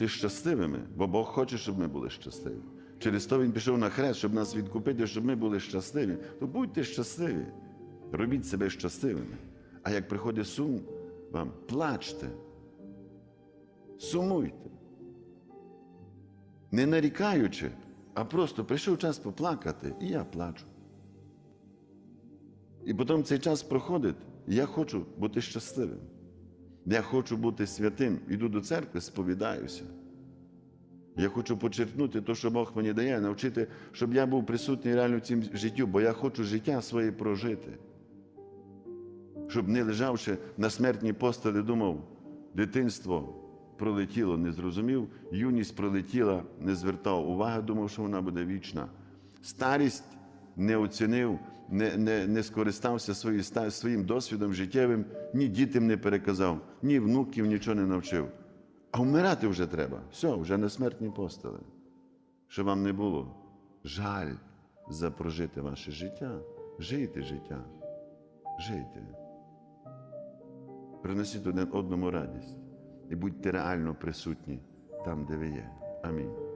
бути щасливими, бо Бог хоче, щоб ми були щасливі. Через то Він пішов на хрест, щоб нас відкупити, щоб ми були щасливі. То будьте щасливі, робіть себе щасливими. А як приходить сум, вам плачте, сумуйте. Не нарікаючи, а просто прийшов час поплакати, і я плачу. І потім цей час проходить, і я хочу бути щасливим. Я хочу бути святим, іду до церкви, сповідаюся. Я хочу почерпнути те, що Бог мені дає, навчити, щоб я був присутній реально в цім життю, бо я хочу життя своє прожити. Щоб не лежавши на смертній постелі, думав, дитинство пролетіло, не зрозумів, юність пролетіла, не звертав уваги, думав, що вона буде вічна. Старість не оцінив, не, не, не скористався ста- своїм досвідом життєвим, ні дітям не переказав, ні внуків нічого не навчив. А вмирати вже треба. Все, вже на смертній постелі. Щоб вам не було жаль за прожити ваше життя. Жийте життя. Жийте. Приносіть один одному радість і будьте реально присутні там, де ви є. Амінь.